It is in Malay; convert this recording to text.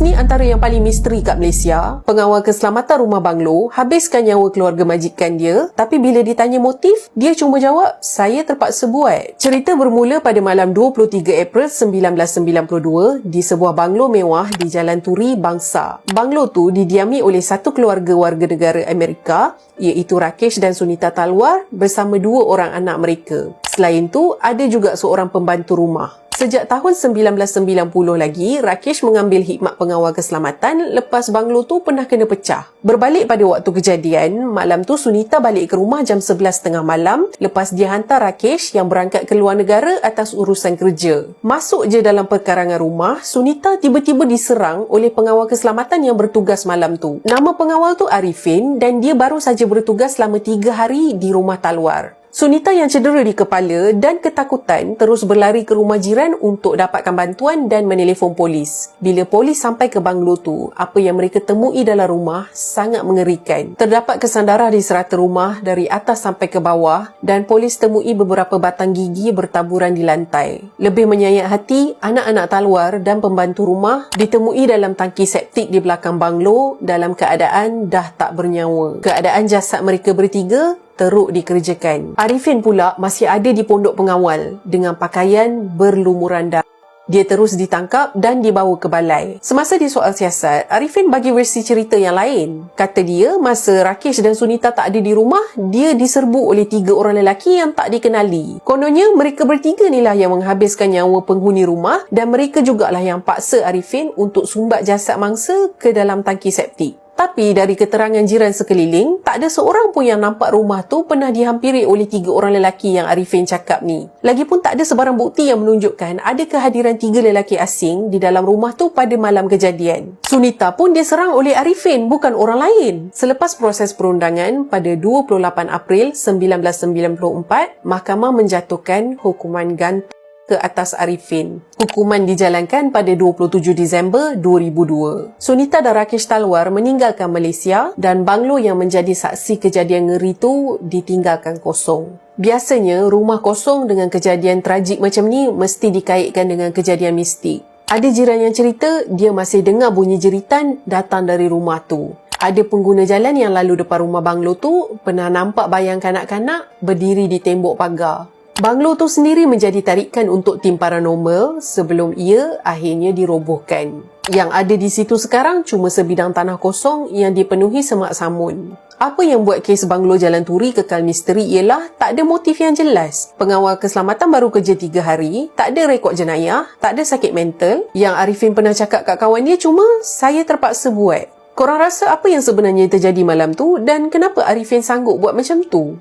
ni antara yang paling misteri kat Malaysia. Pengawal keselamatan rumah banglo habiskan nyawa keluarga majikan dia tapi bila ditanya motif, dia cuma jawab, saya terpaksa buat. Cerita bermula pada malam 23 April 1992 di sebuah banglo mewah di Jalan Turi, Bangsa. Banglo tu didiami oleh satu keluarga warga negara Amerika iaitu Rakesh dan Sunita Talwar bersama dua orang anak mereka. Selain tu, ada juga seorang pembantu rumah. Sejak tahun 1990 lagi, Rakesh mengambil hikmat pengawal keselamatan lepas banglo tu pernah kena pecah. Berbalik pada waktu kejadian, malam tu Sunita balik ke rumah jam 11.30 malam lepas dia hantar Rakesh yang berangkat ke luar negara atas urusan kerja. Masuk je dalam perkarangan rumah, Sunita tiba-tiba diserang oleh pengawal keselamatan yang bertugas malam tu. Nama pengawal tu Arifin dan dia baru saja bertugas selama 3 hari di rumah Talwar. Sunita yang cedera di kepala dan ketakutan terus berlari ke rumah jiran untuk dapatkan bantuan dan menelefon polis. Bila polis sampai ke banglo tu, apa yang mereka temui dalam rumah sangat mengerikan. Terdapat kesan di serata rumah dari atas sampai ke bawah dan polis temui beberapa batang gigi bertaburan di lantai. Lebih menyayat hati, anak-anak talwar dan pembantu rumah ditemui dalam tangki septik di belakang banglo dalam keadaan dah tak bernyawa. Keadaan jasad mereka bertiga teruk dikerjakan. Arifin pula masih ada di pondok pengawal dengan pakaian berlumuran darah. Dia terus ditangkap dan dibawa ke balai. Semasa di soal siasat, Arifin bagi versi cerita yang lain. Kata dia, masa Rakesh dan Sunita tak ada di rumah, dia diserbu oleh tiga orang lelaki yang tak dikenali. Kononnya, mereka bertiga ni lah yang menghabiskan nyawa penghuni rumah dan mereka jugalah yang paksa Arifin untuk sumbat jasad mangsa ke dalam tangki septik. Tapi dari keterangan jiran sekeliling, tak ada seorang pun yang nampak rumah tu pernah dihampiri oleh tiga orang lelaki yang Arifin cakap ni. Lagipun tak ada sebarang bukti yang menunjukkan ada kehadiran tiga lelaki asing di dalam rumah tu pada malam kejadian. Sunita pun diserang oleh Arifin bukan orang lain. Selepas proses perundangan pada 28 April 1994, mahkamah menjatuhkan hukuman gantung ke atas Arifin. Hukuman dijalankan pada 27 Disember 2002. Sunita dan Rakesh Talwar meninggalkan Malaysia dan banglo yang menjadi saksi kejadian ngeri itu ditinggalkan kosong. Biasanya, rumah kosong dengan kejadian tragik macam ni mesti dikaitkan dengan kejadian mistik. Ada jiran yang cerita dia masih dengar bunyi jeritan datang dari rumah tu. Ada pengguna jalan yang lalu depan rumah banglo tu pernah nampak bayang kanak-kanak berdiri di tembok pagar. Banglo tu sendiri menjadi tarikan untuk tim paranormal sebelum ia akhirnya dirobohkan. Yang ada di situ sekarang cuma sebidang tanah kosong yang dipenuhi semak samun. Apa yang buat kes banglo Jalan Turi kekal misteri ialah tak ada motif yang jelas. Pengawal keselamatan baru kerja 3 hari, tak ada rekod jenayah, tak ada sakit mental. Yang Arifin pernah cakap kat kawan dia cuma saya terpaksa buat. Korang rasa apa yang sebenarnya terjadi malam tu dan kenapa Arifin sanggup buat macam tu?